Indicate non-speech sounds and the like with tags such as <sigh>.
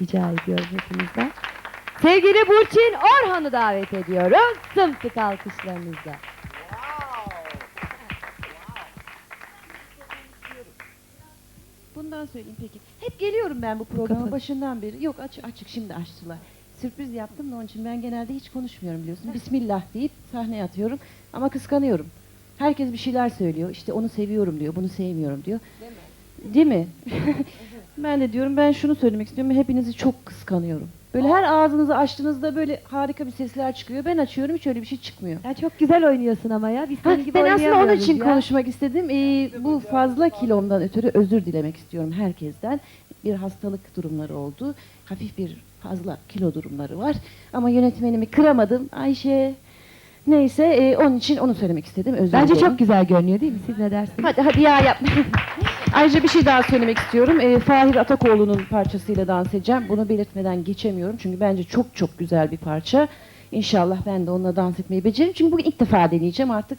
rica ediyorum hepinizden. Sevgili Burçin Orhan'ı davet ediyorum. Sımsık alkışlarınızla. Bundan söyleyeyim peki. Hep geliyorum ben bu programa Kapat. başından beri. Yok aç, açık şimdi açtılar. Sürpriz yaptım da onun için ben genelde hiç konuşmuyorum biliyorsun. Bismillah deyip sahneye atıyorum ama kıskanıyorum. Herkes bir şeyler söylüyor. İşte onu seviyorum diyor, bunu sevmiyorum diyor. Değil mi? <laughs> ben de diyorum ben şunu söylemek istiyorum. Hepinizi çok kıskanıyorum. Böyle her ağzınızı açtığınızda böyle harika bir sesler çıkıyor. Ben açıyorum hiç öyle bir şey çıkmıyor. Ya çok güzel oynuyorsun ama ya. Biz Ha, senin gibi ben aslında onun oynayamıyoruz için ya. konuşmak istedim. Ee, bu fazla kilomdan ötürü özür dilemek istiyorum herkesten. Bir hastalık durumları oldu. Hafif bir fazla kilo durumları var. Ama yönetmenimi kıramadım. Ayşe neyse e, onun için onu söylemek istedim. Özür Bence dilerim. çok güzel görünüyor değil mi? Siz ne dersiniz? Hadi hadi ya yap. <laughs> Ayrıca bir şey daha söylemek istiyorum. Ee, Fahir Atakoğlu'nun parçasıyla dans edeceğim. Bunu belirtmeden geçemiyorum. Çünkü bence çok çok güzel bir parça. İnşallah ben de onunla dans etmeyi beceririm. Çünkü bugün ilk defa deneyeceğim artık.